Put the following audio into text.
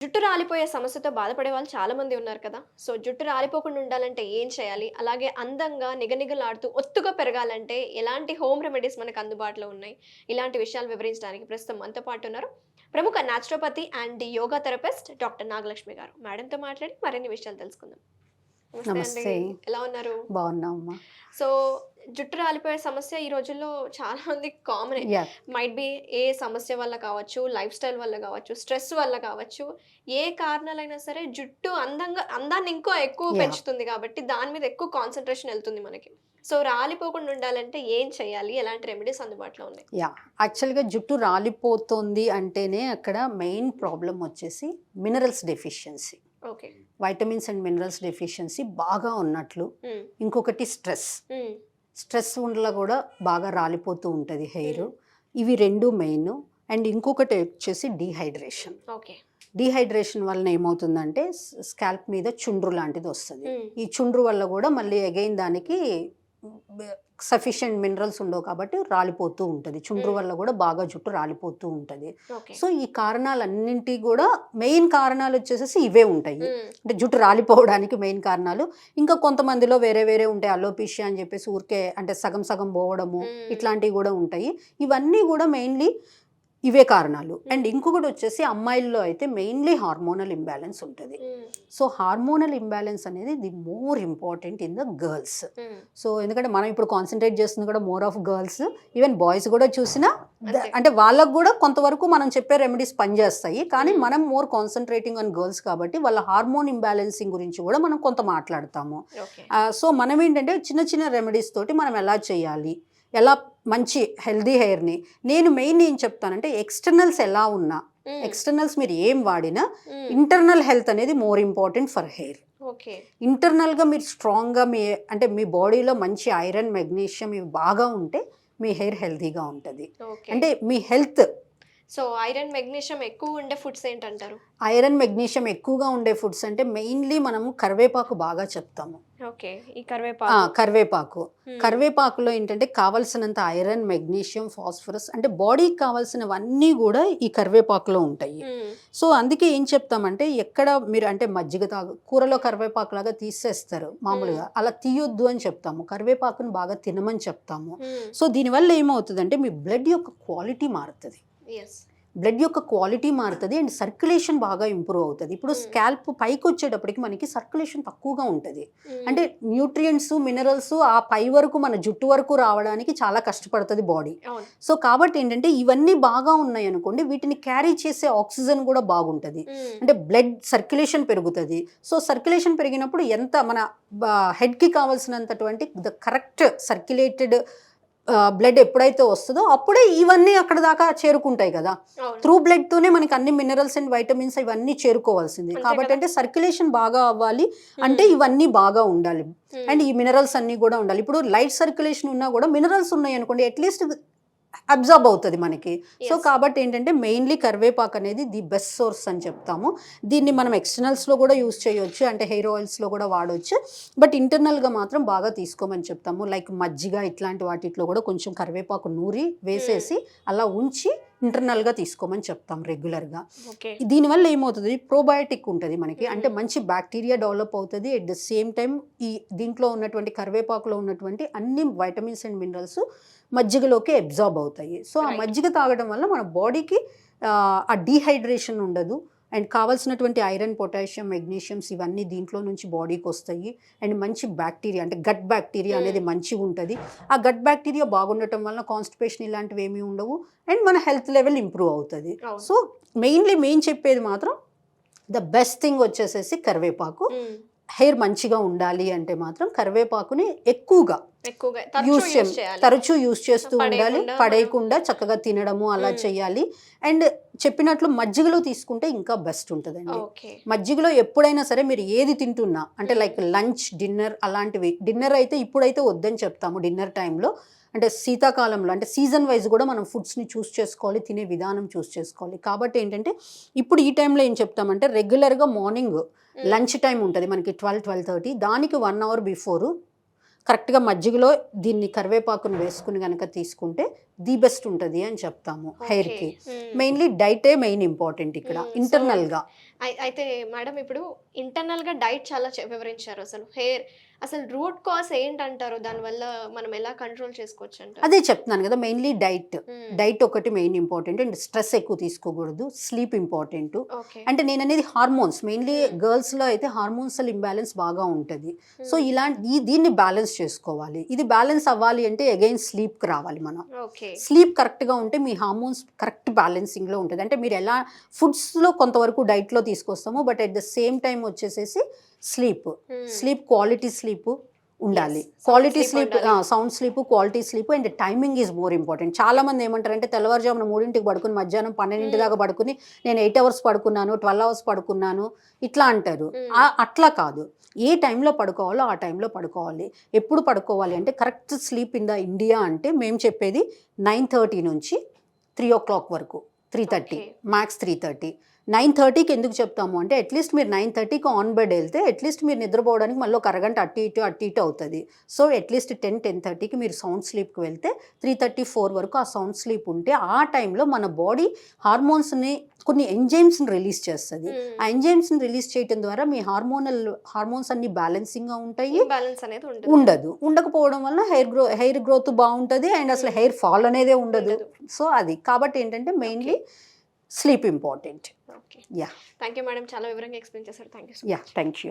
జుట్టు రాలిపోయే సమస్యతో బాధపడే వాళ్ళు చాలా మంది ఉన్నారు కదా. సో జుట్టు రాలిపోకుండా ఉండాలంటే ఏం చేయాలి? అలాగే అందంగా నిగనిగలాడుతూ ఒత్తుగా పెరగాలంటే ఎలాంటి హోమ్ రెమెడీస్ మనకు అందుబాటులో ఉన్నాయి? ఇలాంటి విషయాలు వివరించడానికి ప్రస్తుతం మనతో పాటు ఉన్నారు ప్రముఖ naturopathy and yoga therapist doctor Nagalakshmi గారు. మేడంతో మాట్లాడి మరిన్ని విషయాలు తెలుసుకుందాం. నమస్తే. ఎలా ఉన్నారు? బాగున్నామమ్మా. సో జుట్టు రాలిపోయే సమస్య ఈ రోజుల్లో చాలా మంది కామన్ మైట్ బి ఏ సమస్య వల్ల కావచ్చు లైఫ్ స్టైల్ వల్ల కావచ్చు స్ట్రెస్ వల్ల కావచ్చు ఏ కారణాలైనా సరే జుట్టు అందంగా అందాన్ని ఇంకో ఎక్కువ. పెంచుతుంది కాబట్టి దాని మీద ఎక్కువ కాన్సన్ట్రేషన్ వెళ్తుంది మనకి. సో రాలిపోకుండా ఉండాలంటే ఏం చేయాలి? ఎలాంటి రెమెడీస్ అందుబాటులో ఉన్నాయి? యా యాక్చువల్గా జుట్టు రాలిపోతుంది అంటేనే అక్కడ మెయిన్ ప్రాబ్లం వచ్చేసి minerals deficiency vitamins and minerals deficiency బాగా ఉన్నట్లు. ఇంకొకటి స్ట్రెస్. స్ట్రెస్ వల్ల కూడా బాగా రాలిపోతూ ఉంటుంది హెయిర్. ఇవి రెండు మెయిన్. అండ్ ఇంకొకటి వచ్చేసి డీహైడ్రేషన్. ఓకే. డీహైడ్రేషన్ వలన ఏమవుతుందంటే స్కాల్ప్ మీద చుండ్రు లాంటిది వస్తుంది ఈ చుండ్రు వల్ల కూడా మళ్ళీ అగైన్ దానికి సఫిషియెంట్ మినరల్స్ ఉండవు కాబట్టి రాలిపోతూ ఉంటుంది. చుండ్రు. వల్ల కూడా బాగా జుట్టు రాలిపోతూ ఉంటుంది. సో ఈ కారణాలన్నింటి కూడా మెయిన్ కారణాలు వచ్చేసేసి ఇవే ఉంటాయి. అంటే జుట్టు రాలిపోవడానికి మెయిన్ కారణాలు. ఇంకా కొంతమందిలో వేరే వేరే ఉంటాయి అలోపిషియా అని చెప్పేసి ఊరికే అంటే సగం సగం పోవడము. ఇట్లాంటివి కూడా ఉంటాయి. ఇవన్నీ కూడా మెయిన్లీ ఇవే కారణాలు. అండ్ ఇంకొకటి వచ్చేసి అమ్మాయిల్లో అయితే మెయిన్లీ హార్మోనల్ ఇంబ్యాలెన్స్ ఉంటుంది. సో హార్మోనల్ ఇంబ్యాలెన్స్ అనేది the more important in the girls. So ఎందుకంటే మనం ఇప్పుడు కాన్సన్ట్రేట్ చేస్తుంది కూడా more of girls. Even boys కూడా చూసినా. అంటే వాళ్ళకు కూడా కొంతవరకు మనం చెప్పే రెమెడీస్ పనిచేస్తాయి. కానీ. మనం మోర్ కాన్సన్ట్రేటింగ్ ఆన్ గర్ల్స్ కాబట్టి వాళ్ళ హార్మోన్ ఇంబ్యాలెన్సింగ్ గురించి కూడా మనం కొంత మాట్లాడతాము. సో మనం ఏంటంటే చిన్న చిన్న రెమెడీస్ తోటి మనం ఎలా చేయాలి? ఎలా మంచి హెల్దీ హెయిర్ని. నేను మెయిన్ ఏం చెప్తానంటే ఎక్స్టర్నల్స్ ఎలా ఉన్నా ఎక్స్టర్నల్స్ మీరు ఏం వాడినా ఇంటర్నల్ హెల్త్ అనేది more important for hair. Okay. ఇంటర్నల్గా మీరు స్ట్రాంగ్గా మీ అంటే మీ బాడీలో మంచి ఐరన్ మెగ్నీషియం ఇవి బాగా ఉంటే మీ హెయిర్ హెల్తీగా ఉంటుంది. అంటే మీ హెల్త్ సో ఐరన్ మెగ్నీషియం ఎక్కువ ఉండే ఫుడ్స్ ఏంటంటారు? ఐరన్ మెగ్నీషియం ఎక్కువగా ఉండే ఫుడ్స్ అంటే మెయిన్లీ మనము కరివేపాకు బాగా చెప్తాము. ఓకే ఈ కరివేపాకు. కరివేపాకు. Hmm. కరివేపాకులో ఏంటంటే కావాల్సినంత ఐరన్ మెగ్నీషియం ఫాస్ఫరస్ అంటే బాడీకి కావాల్సినవన్నీ కూడా ఈ కరివేపాకులో ఉంటాయి. Hmm. సో అందుకే ఏం చెప్తామంటే ఎక్కడ మీరు అంటే మజ్జిగ తాగు కూరలో కరివేపాకు లాగా తీసేస్తారు మామూలుగా. అలా తీయొద్దు అని చెప్తాము. కరివేపాకును బాగా తినమని చెప్తాము. Hmm. సో దీనివల్ల ఏమవుతుందంటే మీ బ్లడ్ యొక్క క్వాలిటీ మారుతుంది. బ్లడ్ యొక్క క్వాలిటీ మారుతుంది అండ్ సర్క్యులేషన్ బాగా ఇంప్రూవ్ అవుతుంది. ఇప్పుడు Hmm. స్కాల్ప్ పైకి వచ్చేటప్పటికి మనకి సర్క్యులేషన్ తక్కువగా ఉంటుంది. Hmm. అంటే న్యూట్రియంట్స్ మినరల్స్ ఆ పై వరకు మన జుట్టు వరకు రావడానికి చాలా కష్టపడుతుంది బాడీ సో కాబట్టి ఏంటంటే ఇవన్నీ బాగా ఉన్నాయి అనుకోండి వీటిని క్యారీ చేసే ఆక్సిజన్ కూడా బాగుంటుంది. Hmm. అంటే బ్లడ్ సర్క్యులేషన్ పెరుగుతుంది. సో సర్క్యులేషన్ పెరిగినప్పుడు ఎంత మన హెడ్కి కావాల్సినంతటువంటి ద కరెక్ట్ సర్క్యులేటెడ్ బ్లడ్ ఎప్పుడైతే వస్తుందో అప్పుడే ఇవన్నీ అక్కడ దాకా చేరుకుంటాయి కదా. త్రూ బ్లడ్ తోనే మనకి అన్ని మినరల్స్ అండ్ వైటమిన్స్ ఇవన్నీ చేరుకోవాల్సింది. కాబట్టి. అంటే సర్క్యులేషన్ బాగా అవ్వాలి. అంటే ఇవన్నీ బాగా ఉండాలి. Hmm. అండ్ ఈ మినరల్స్ అన్ని కూడా ఉండాలి. ఇప్పుడు లైట్ సర్క్యులేషన్ ఉన్నా కూడా మినరల్స్ ఉన్నాయి అనుకోండి అట్లీస్ట్ అబ్జర్బ్ అవుతుంది మనకి. సో. కాబట్టి ఏంటంటే మెయిన్లీ కరివేపాకు అనేది ది బెస్ట్ సోర్స్ అని చెప్తాము. దీన్ని మనం ఎక్స్టర్నల్స్లో కూడా యూస్ చేయొచ్చు అంటే హెయిర్ ఆయిల్స్లో కూడా వాడవచ్చు బట్ ఇంటర్నల్గా మాత్రం బాగా తీసుకోమని చెప్తాము. లైక్ మజ్జిగ ఇట్లాంటి వాటిట్లో కూడా కొంచెం కరివేపాకు నూరి వేసేసి అలా ఉంచి ఇంటర్నల్గా తీసుకోమని చెప్తాం రెగ్యులర్గా దీనివల్ల ఏమవుతుంది? ప్రోబయోటిక్ ఉంటుంది మనకి. అంటే మంచి బ్యాక్టీరియా డెవలప్ అవుతుంది. అట్ ద సేమ్ టైం ఈ దీంట్లో ఉన్నటువంటి కరివేపాకులో ఉన్నటువంటి అన్ని వైటమిన్స్ అండ్ మినరల్స్ మజ్జిగలోకి అబ్జార్బ్ అవుతాయి. సో ఆ. మజ్జిగ తాగడం వల్ల మన బాడీకి ఆ డీహైడ్రేషన్ ఉండదు. అండ్ కావాల్సినటువంటి ఐరన్ పొటాషియం మెగ్నీషియమ్స్ ఇవన్నీ దీంట్లో నుంచి బాడీకి వస్తాయి. అండ్ మంచి బ్యాక్టీరియా అంటే గట్ బ్యాక్టీరియా. అనేది మంచిగా ఉంటుంది. ఆ గట్ బ్యాక్టీరియా బాగుండటం వల్ల కాన్స్టిపేషన్ ఇలాంటివి ఏమీ ఉండవు. అండ్ మన హెల్త్ లెవెల్ ఇంప్రూవ్ అవుతుంది. సో మెయిన్లీ మెయిన్ చెప్పేది మాత్రం ద బెస్ట్ థింగ్ వచ్చేసేసి కరివేపాకు. హెయిర్ మంచిగా ఉండాలి అంటే మాత్రం కరివేపాకుని ఎక్కువగా ఎక్కువగా యూస్ తరచూ యూస్ చేయాలి తరచూ యూస్ చేస్తూ ఉండాలి పడేయకుండా చక్కగా తినడము అలా. చేయాలి. అండ్ చెప్పినట్లు మజ్జిగలో తీసుకుంటే ఇంకా బెస్ట్ ఉంటుందండి. మజ్జిగలో ఎప్పుడైనా సరే మీరు ఏది తింటున్నా అంటే లైక్ లంచ్ డిన్నర్ అలాంటివి డిన్నర్ అయితే ఇప్పుడైతే వద్దని చెప్తాము డిన్నర్ టైంలో. అంటే శీతాకాలంలో అంటే సీజన్ వైజ్ కూడా మనం ఫుడ్స్ని చూస్ చేసుకోవాలి తినే విధానం చూస్ చేసుకోవాలి. కాబట్టి ఏంటంటే ఇప్పుడు ఈ టైంలో ఏం చెప్తామంటే రెగ్యులర్గా మార్నింగ్ లంచ్ టైం ఉంటుంది మనకి ట్వెల్వ్ ట్వెల్వ్ థర్టీ. దానికి వన్ అవర్ బిఫోరు కరెక్ట్గా మజ్జిగలో దీన్ని కరివేపాకును వేసుకుని కనుక తీసుకుంటే ది బెస్ట్ ఉంటుంది అని చెప్తాము హెయిర్కి. మెయిన్లీ డైటే మెయిన్ ఇంపార్టెంట్ ఇక్కడ ఇంటర్నల్గా. అయితే మేడం ఇప్పుడు ఇంటర్నల్గా డైట్ చాలా వివరించారు అసలు హెయిర్ అసలు రూట్ కాజ్ ఏంటంటారు? దానివల్ల మనం ఎలా కంట్రోల్ చేసుకోవచ్చు అంటారు అదే చెప్తున్నాను కదా మెయిన్లీ డైట్. డైట్ ఒకటి మెయిన్ ఇంపార్టెంట్ అండ్ స్ట్రెస్ ఎక్కువ తీసుకోకూడదు స్లీప్ ఇంపార్టెంట్. అంటే నేను అనేది హార్మోన్స్ మెయిన్లీ గర్ల్స్లో అయితే హార్మోన్సల్ ఇంబ్యాలెన్స్ బాగా ఉంటుంది. సో. ఇలాంటి ఈ దీన్ని బ్యాలెన్స్ చేసుకోవాలి. ఇది బ్యాలెన్స్ అవ్వాలి అంటే అగైన్ స్లీప్కి రావాలి మనం. స్లీప్ కరెక్ట్గా ఉంటే మీ హార్మోన్స్ కరెక్ట్ బ్యాలెన్సింగ్లో ఉంటుంది. అంటే మీరు ఎలా ఫుడ్స్లో కొంతవరకు డైట్లో తీసుకొస్తాము but at the same time వచ్చేసేసి స్లీప్. స్లీప్ క్వాలిటీ స్లీప్ ఉండాలి. Quality sleep. Sound sleep quality sleep and timing is more important. చాలా మంది ఏమంటారంటే తెల్లవారుజామున మూడింటికి పడుకుని మధ్యాహ్నం పన్నెండింటి Hmm. దాకా పడుకుని నేను ఎయిట్ అవర్స్ పడుకున్నాను ట్వెల్వ్ అవర్స్ పడుకున్నాను ఇట్లా అంటారు. Hmm. అట్లా కాదు. ఏ టైంలో పడుకోవాలో ఆ టైంలో పడుకోవాలి. ఎప్పుడు పడుకోవాలి అంటే correct sleep in the India అంటే మేము చెప్పేది నైన్ థర్టీ నుంచి త్రీ ఓ క్లాక్ వరకు three thirty. Max three thirty. Nine థర్టీకి ఎందుకు చెప్తాము అంటే అట్లీస్ట్ మీరు నైన్ థర్టీకి ఆన్ బెడ్ వెళ్తే అట్లీస్ట్ మీరు నిద్రపోవడానికి మళ్ళీ ఒక అరగంట అటు ఇటు అటు ఇటు అవుతుంది. సో అట్లీస్ట్ టెన్ టెన్ థర్టీకి మీరు సౌండ్ స్లీప్కి వెళ్తే త్రీ థర్టీ ఫోర్ వరకు ఆ సౌండ్ స్లీప్ ఉంటే ఆ టైంలో మన బాడీ హార్మోన్స్ని కొన్ని ఎంజైమ్స్ని రిలీజ్ చేస్తుంది. ఆ ఎంజైమ్స్ని రిలీజ్ చేయడం ద్వారా మీ హార్మోనల్ హార్మోన్స్ అన్ని బ్యాలెన్సింగ్గా ఉంటాయి. బ్యాలెన్స్ అనేది ఉంటుంది ఉండదు. ఉండకపోవడం వల్ల హెయిర్ గ్రో హెయిర్ గ్రోత్ బాగుంటుంది అండ్ అసలు హెయిర్ ఫాల్ అనేదే ఉండదు. సో అది. కాబట్టి ఏంటంటే mainly sleep important. Okay. Yeah. Thank you madam చాలా వివరంగా ఎక్స్ప్లెయిన్ చేశారు. Thank you yeah thank you